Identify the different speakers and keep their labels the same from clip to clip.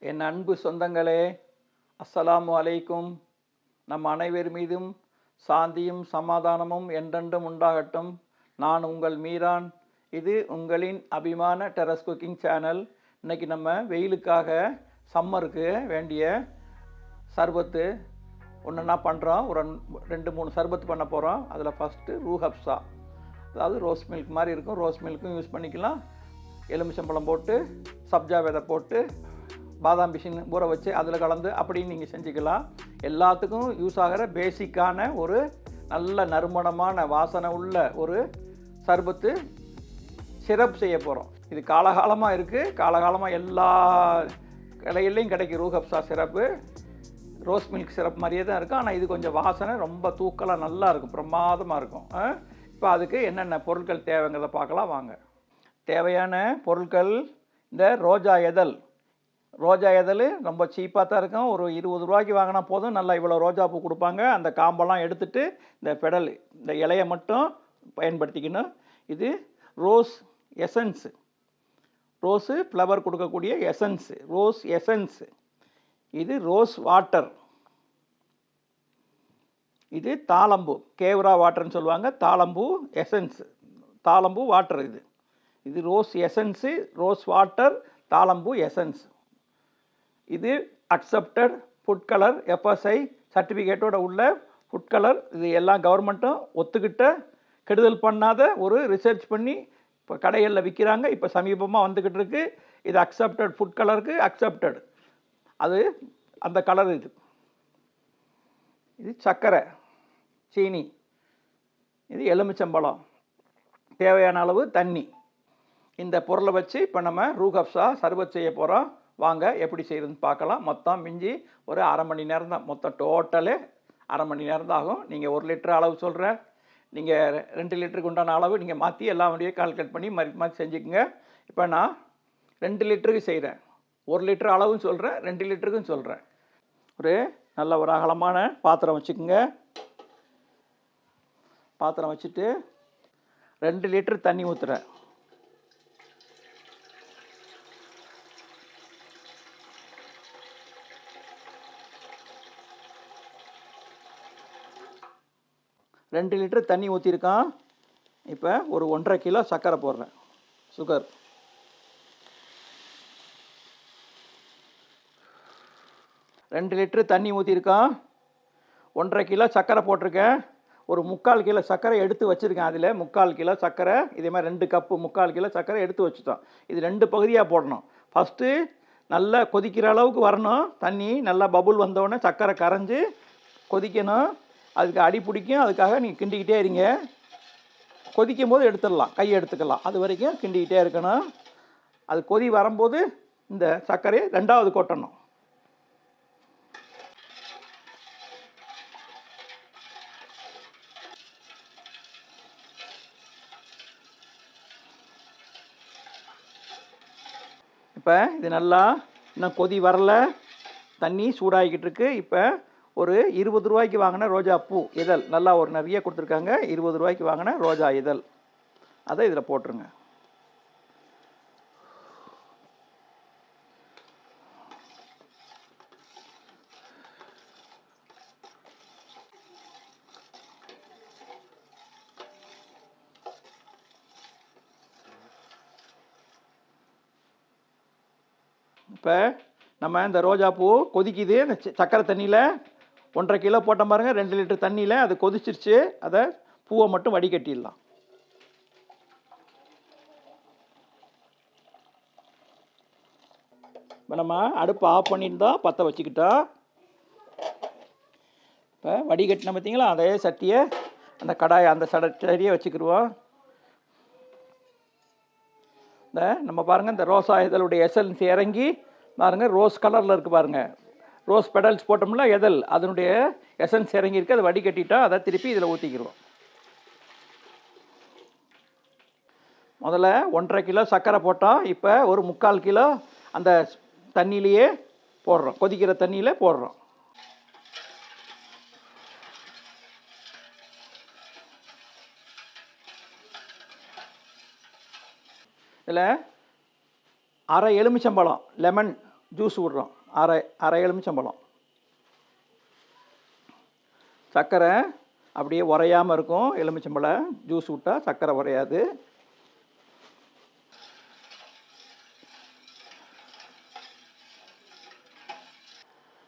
Speaker 1: என் அன்பு சொந்தங்களே அஸ்ஸலாமு அலைக்கும். நம் அனைவர் மீதும் சாந்தியும் சமாதானமும் என்றென்றும் உண்டாகட்டும். நான் உங்கள் மீரான். இது உங்களின் அபிமான டெரஸ் குக்கிங் சேனல். இன்றைக்கி நம்ம வெயிலுக்காக சம்மருக்கு வேண்டிய சர்பத்து. ஒன்றுனா பண்ணுறோம் ஒரு ரெண்டு- ரெண்டு மூணு சர்பத்து பண்ண போகிறோம் அதில் ஃபஸ்ட்டு ரூஹப்ஸா அதாவது ரோஸ் மில்க் மாதிரி இருக்கும். ரோஸ் மில்க்கும் யூஸ் பண்ணிக்கலாம். எலுமிச்சம்பழம் போட்டு சப்ஜா விதை போட்டு பாதாம் பிசின் ஊற வச்சு அதில் கலந்து அப்படின்னு நீங்கள் செஞ்சுக்கலாம். எல்லாத்துக்கும் யூஸ் ஆகிற பேசிக்கான ஒரு நல்ல நறுமணமான வாசனை உள்ள ஒரு சர்பத்து சிரப் செய்ய போகிறோம் இது காலகாலமாக இருக்குது காலகாலமாக எல்லா கடையிலையும் கிடைக்கும். Rooh Afza syrup rose milk syrup மாதிரியே தான் இருக்கும் ஆனால் இது கொஞ்சம் வாசனை ரொம்ப தூக்கலாக நல்லா இருக்கும். பிரமாதமாக இருக்கும். இப்போ அதுக்கு என்னென்ன பொருட்கள் தேவைங்கிறத பார்க்கலாம். வாங்க. தேவையான பொருட்கள் இந்த ரோஜா எதல்? ரோஜா இதழ் ரொம்ப சீப்பாக தான் இருக்கும். ஒரு இருபது ரூபாய்க்கு வாங்கினா போதும். நல்லா இவ்வளோ ரோஜா பூ கொடுப்பாங்க. அந்த காம்பெல்லாம் எடுத்துட்டு இந்த பெடல் இந்த இலையை மட்டும் பயன்படுத்திக்கணும். இது ரோஸ் எசன்ஸு. ரோஸு ஃப்ளவர் கொடுக்கக்கூடிய எசன்ஸு. Rose essence. இது ரோஸ் வாட்டர். இது தாளம்பூ. கேவரா வாட்டர்னு சொல்லுவாங்க. தாளம்பூ எசன்ஸு. தாளம்பூ வாட்டர் இது. இது ரோஸ் எசன்ஸு ரோஸ் வாட்டர் தாளம்பூ எசன்ஸ். இது அக்செப்டட் ஃபுட் கலர் எஃப்எஸ்ஐ சர்டிஃபிகேட்டோட உள்ள ஃபுட் கலர் இது எல்லாம் கவர்மெண்ட்டும் ஒத்துக்கிட்ட கெடுதல் பண்ணாத ஒரு ரிசர்ச் பண்ணி இப்போ கடைகளில் விற்கிறாங்க இப்போ சமீபமாக வந்துக்கிட்டு இருக்கு. இது அக்செப்டட் ஃபுட் கலருக்கு அக்செப்டட் அது அந்த கலர் இது. இது சர்க்கரை சீனி இது எலுமிச்சம்பழம். தேவையான அளவு தண்ணி. இந்த பொருளை வச்சு இப்போ நம்ம ரூகப்ஸா சர்வத் செய்ய போகிறோம் வாங்க எப்படி செய்யறதுன்னு பார்க்கலாம். மொத்தம் மிஞ்சி ஒரு அரை மணி நேரம் தான். மொத்தம் டோட்டலு அரை மணி நேரம் தான் ஆகும். நீங்கள் ஒரு லிட்டர் அளவு சொல்கிறேன் நீங்கள் ரெண்டு லிட்டருக்கு உண்டான அளவு நீங்கள் மாற்றி எல்லா வண்டியும் கால்குலேட் பண்ணி மாற்றி மாற்றி செஞ்சுக்கோங்க. இப்போ நான் ரெண்டு லிட்டருக்கு செய்கிறேன் ஒரு லிட்டர் அளவும் சொல்கிறேன் ரெண்டு லிட்டருக்கும் சொல்கிறேன் ஒரு நல்ல ஒரு அகலமான பாத்திரம் வச்சுக்கோங்க. பாத்திரம் வச்சுட்டு ரெண்டு லிட்டர் தண்ணி ஊற்றுறேன் ரெண்டு லிட்டர் தண்ணி ஊற்றிருக்கான் இப்போ ஒரு ஒன்றரை கிலோ சர்க்கரை போடுறேன். சுகர் ரெண்டு லிட்டரு தண்ணி ஊற்றிருக்கான் ஒன்றரை கிலோ சர்க்கரை போட்டிருக்கேன். ஒரு முக்கால் கிலோ சர்க்கரை எடுத்து வச்சுருக்கேன் அதில். முக்கால் கிலோ சர்க்கரை இதே மாதிரி ரெண்டு கப்பு முக்கால் கிலோ சர்க்கரை எடுத்து வச்சுட்டோம். இது ரெண்டு பகுதியாக போடணும். ஃபஸ்ட்டு நல்லா கொதிக்கிற அளவுக்கு வரணும். தண்ணி நல்லா பபுள் வந்தோடனே சர்க்கரை கரைஞ்சி கொதிக்கணும். அதுக்கு அடி பிடிக்கும் அதுக்காக நீங்கள் கிண்டிக்கிட்டே இருங்க. கொதிக்கும் போது எடுத்துடலாம் கையை எடுத்துக்கலாம். அது வரைக்கும் கிண்டிக்கிட்டே இருக்கணும். அது கொதி வரும்போது இந்த சர்க்கரையை ரெண்டாவது கொட்டணும். இப்போ இது நல்லா இன்னும் கொதி வரல. தண்ணி சூடாகிக்கிட்டு இருக்கு. இப்போ ஒரு இருபது ரூபாய்க்கு வாங்கின ரோஜா பூ இதழ். நல்லா ஒரு நிறைய கொடுத்துருக்காங்க. இருபது ரூபாய்க்கு வாங்கின ரோஜா இதழ். அதை இதில் போட்டுருங்க. இப்போ நம்ம இந்த ரோஜா பூ கொதிக்குது. இந்த ச- சக்கரை தண்ணியில் ஒன்றரை கிலோ போட்டோம் பாருங்கள் ரெண்டு லிட்டர் தண்ணியில் அது கொதிச்சிருச்சு. அதை பூவை மட்டும் வடிகட்டிடலாம். இப்போ நம்ம அடுப்பு ஆஃப் பண்ணியிருந்தா பற்ற வச்சுக்கிட்டா. இப்போ வடிகட்டின பார்த்தீங்களா அதே சட்டியை அந்த கடாயை அந்த சட சரியை வச்சுக்கிடுவோம் இந்த நம்ம பாருங்கள் இந்த ரோசா இதழுடைய எசன்ஸ் இறங்கி பாருங்கள் ரோஸ் கலரில் இருக்குது பாருங்கள் ரோஸ் பெடல்ஸ் போட்டோம்ல எதல் அதனுடைய எசன்ஸ் இறங்கியிருக்கு அதை வடிகட்டிட்டா அதை திருப்பி இதில் ஊற்றிக்கிறோம் முதல்ல ஒன்றரை கிலோ சர்க்கரை போட்டோம் இப்போ ஒரு முக்கால் கிலோ அந்த தண்ணியிலையே போடுறோம் கொதிக்கிற தண்ணியில் போடுறோம். இதில் அரை எலுமிச்சம்பழம் லெமன் ஜூஸ் விடுறோம் அரை அரை எலுமிச்சம்பழம். சர்க்கரை அப்படியே உரையாமல் இருக்கும். எலுமிச்சம்பழம் ஜூஸ் விட்டால் சர்க்கரை உரையாது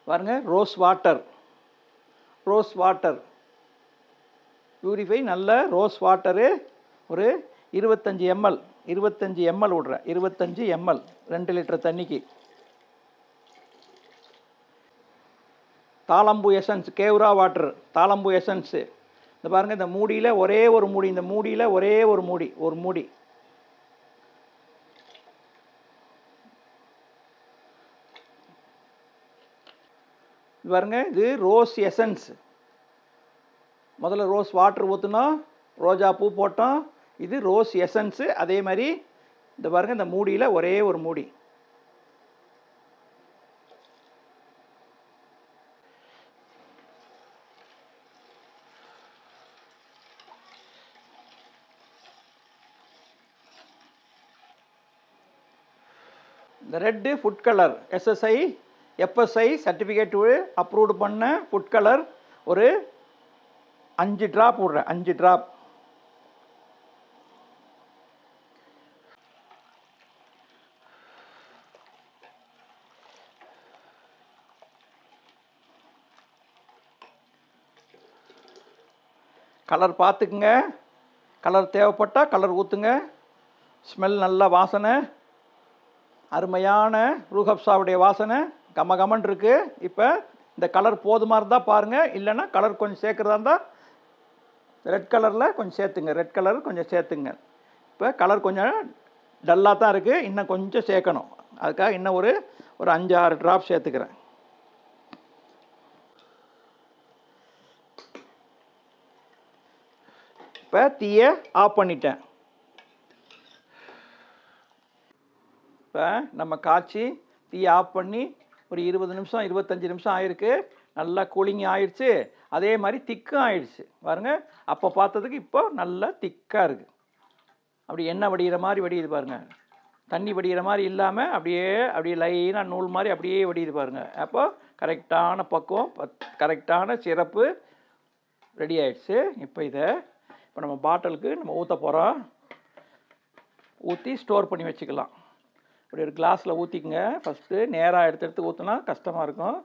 Speaker 1: பாருங்க rose water rose water purify நல்ல ரோஸ் வாட்டரு ஒரு இருபத்தஞ்சி எம்எல் இருபத்தஞ்சி எம்எல் விட்றேன். இருபத்தஞ்சி எம்எல் ரெண்டு லிட்டர் தண்ணிக்கு. தாளம்பு எசன்ஸ் கேவ்ரா வாட்டர் தாளம்பு எசன்ஸு இந்த பாருங்கள் இந்த மூடியில் ஒரே ஒரு மூடி இந்த மூடியில் ஒரே ஒரு மூடி ஒரு மூடி. இது பாருங்க இது ரோஸ் எசன்ஸ் முதல்ல ரோஸ் வாட்டர் ஊற்றினோம் ரோஜா பூ போட்டோம். இது ரோஸ் எசன்ஸு அதே மாதிரி இந்த பாருங்க இந்த மூடியில் ஒரே ஒரு மூடி. இந்த red food colour SSI FSI certificate approved பண்ண ஃபுட் கலர் ஒரு அஞ்சு ட்ராப் விட்றேன் அஞ்சு ட்ராப் கலர் பார்த்துக்குங்க. கலர் தேவைப்பட்டால் கலர் ஊற்றுங்க ஸ்மெல் நல்லா வாசனை. அருமையான ரூஹப்ஸாவுடைய வாசனை கம கமன் இருக்குது இப்போ இந்த கலர் போதுமா இருந்தால் பாருங்கள் இல்லைன்னா கலர் கொஞ்சம் சேர்க்குறதா இருந்தால் ரெட் கலரில் கொஞ்சம் சேர்த்துங்க ரெட் கலர் கொஞ்சம் சேர்த்துங்க. இப்போ கலர் கொஞ்சம் டல்லாக தான் இருக்குது இன்னும் கொஞ்சம் சேர்க்கணும். அதுக்காக இன்னும் ஒரு ஒரு அஞ்சு ஆறு ட்ராப் சேர்த்துக்கிறேன். இப்போ தீயை ஆஃப் பண்ணிட்டேன். இப்போ நம்ம காய்ச்சி தீ ஆஃப் பண்ணி ஒரு இருபது நிமிஷம் இருபத்தஞ்சி நிமிஷம் ஆயிருக்கு. நல்லா கூலிங் ஆயிடுச்சு. அதே மாதிரி திக்கும் ஆயிடுச்சு. பாருங்க. அப்போ பார்த்ததுக்கு இப்போ நல்லா திக்காக இருக்குது அப்படி எண்ணெய் வடிகிற மாதிரி வடியுது பாருங்கள் தண்ணி வடிகிற மாதிரி இல்லாமல் அப்படியே அப்படியே லைனாக நூல் மாதிரி அப்படியே வடியுது பாருங்கள் அப்போ கரெக்டான பக்குவம் கரெக்டான சிறப்பு ரெடி ஆயிடுச்சு. இப்போ இதை இப்போ நம்ம பாட்டிலுக்கு நம்ம ஊற்ற போகிறோம் ஊற்றி ஸ்டோர் பண்ணி வச்சுக்கலாம். இப்படி ஒரு கிளாஸில் ஊற்றிக்குங்க ஃபஸ்ட்டு நேராக எடுத்து எடுத்து ஊற்றினா கஷ்டமாக இருக்கும்.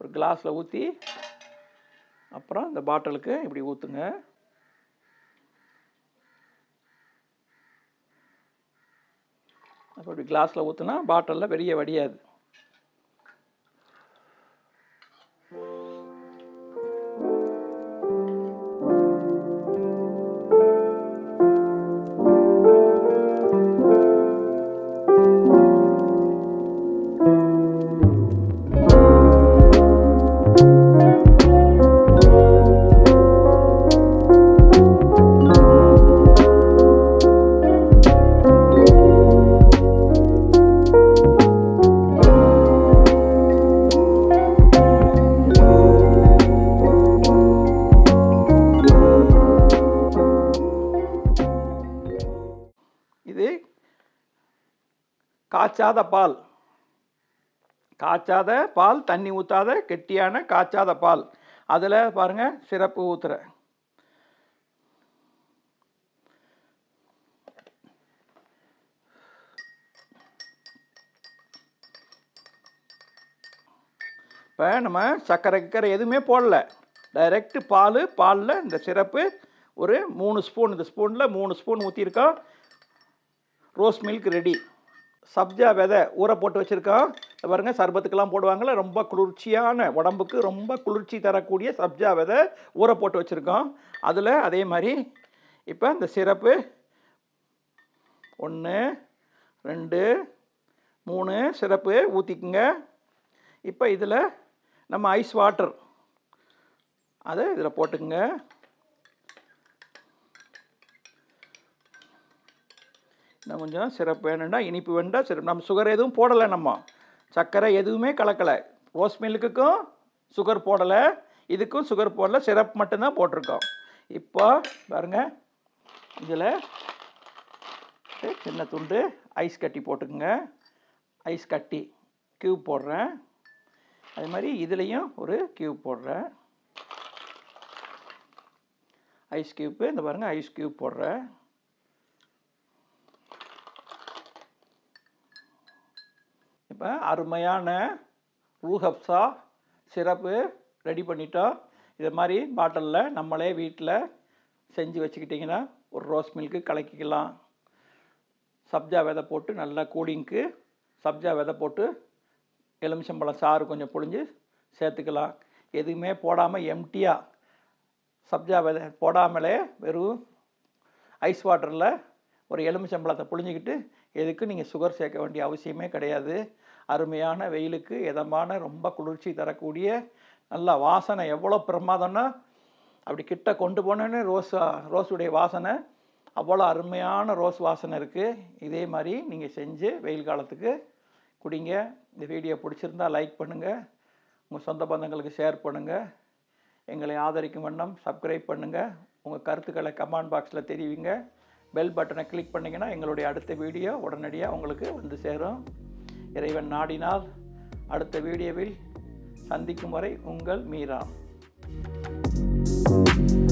Speaker 1: ஒரு கிளாஸில் ஊற்றி அப்புறம் இந்த பாட்டிலுக்கு இப்படி ஊற்றுங்க அப்போ இப்படி கிளாஸில் ஊற்றுனா பாட்டிலில் வெளியே வடியாது. காய்ச்சாத பால். காய்ச்சாத பால் தண்ணி ஊற்றாத கெட்டியான காய்ச்சாத பால். அதில் பாருங்கள் சிறப்பு ஊற்றுறேன் இப்போ நம்ம சர்க்கரை கிக்கரை எதுவுமே போடல. டைரெக்ட் பால் பாலில் இந்த சிறப்பு ஒரு மூணு ஸ்பூன் இந்த ஸ்பூனில் மூணு ஸ்பூன் ஊற்றிருக்கோம் ரோஸ் மில்க் ரெடி சப்ஜா விதை ஊற போட்டு வச்சுருக்கோம். பாருங்கள் பாருங்க சர்பத்துக்கெல்லாம் போடுவாங்கள்ல ரொம்ப குளிர்ச்சியான உடம்புக்கு ரொம்ப குளிர்ச்சி தரக்கூடிய சப்ஜா விதை ஊற போட்டு வச்சுருக்கோம். அதில் அதே மாதிரி இப்போ இந்த சிறப்பு ஒன்று ரெண்டு மூணு சிறப்பு ஊற்றிக்குங்க இப்போ இதில் நம்ம ஐஸ் வாட்டர் அதை இதில் போட்டுக்குங்க. இன்னும் கொஞ்சம் சிறப்பு. வேணும்னா இனிப்பு வேண்டாம் சிறப்பு. நம்ம சுகர் எதுவும் போடலை நம்ம. சர்க்கரை எதுவுமே கலக்கலை. ரோஸ் மில்க்குக்கும் சுகர் போடலை. இதுக்கும் சுகர் போடலை. சிரப் மட்டும்தான் போட்டிருக்கோம். இப்போ பாருங்கள் இதில் சின்ன துண்டு ஐஸ் கட்டி போட்டுக்குங்க. ஐஸ் கட்டி க்யூப் போடுறேன். அது மாதிரி இதுலேயும் ஒரு க்யூப் போடுறேன். ஐஸ் க்யூப்பு இந்த பாருங்கள் ஐஸ் கியூப் போடுறேன். இப்போ அருமையான ரூஹப்ஸா சிறப்பு ரெடி பண்ணிட்டோம். இது மாதிரி பாட்டிலில் நம்மளே வீட்டில் செஞ்சு வச்சுக்கிட்டிங்கன்னா ஒரு ரோஸ் மில்க்கு கலக்கிக்கலாம். சப்ஜா விதை போட்டு நல்லா கூலிங்க்கு சப்ஜா விதை போட்டு எலுமிச்சம்பழம் சாறு கொஞ்சம் புழிஞ்சு சேர்த்துக்கலாம். எதுவுமே போடாமல் எம்டியாக சப்ஜா விதை போடாமலே வெறும் ஐஸ் வாட்டரில் ஒரு எலுமிச்சம்பழத்தை புழிஞ்சிக்கிட்டு எதுக்கு நீங்கள் சுகர் சேர்க்க வேண்டிய அவசியமே கிடையாது. அருமையான வெயிலுக்கு இதமான ரொம்ப குளிர்ச்சி தரக்கூடிய நல்ல வாசனை எவ்வளோ பிரமாதம்னா அப்படி கிட்ட கொண்டு போனோன்னே ரோஸ் ரோஸுடைய வாசனை அவ்வளோ அருமையான ரோஸ் வாசனை இருக்குது இதே மாதிரி நீங்கள் செஞ்சு வெயில் காலத்துக்கு குடிங்க. இந்த வீடியோ பிடிச்சிருந்தா லைக் பண்ணுங்கள் உங்கள் சொந்த பந்தங்களுக்கு ஷேர் பண்ணுங்கள் எங்களை ஆதரிக்கும் வண்ணம் சப்ஸ்கிரைப் பண்ணுங்கள் உங்கள் கருத்துக்களை கமெண்ட் பாக்ஸில் தெரிவிங்க. பெல் பட்டனை கிளிக் பண்ணிங்கன்னா எங்களுடைய அடுத்த வீடியோ உடனடியாக உங்களுக்கு வந்து சேரும். இறைவன் நாடினால் அடுத்த வீடியோவில் சந்திக்கும் வரை உங்கள் மீரா. thank you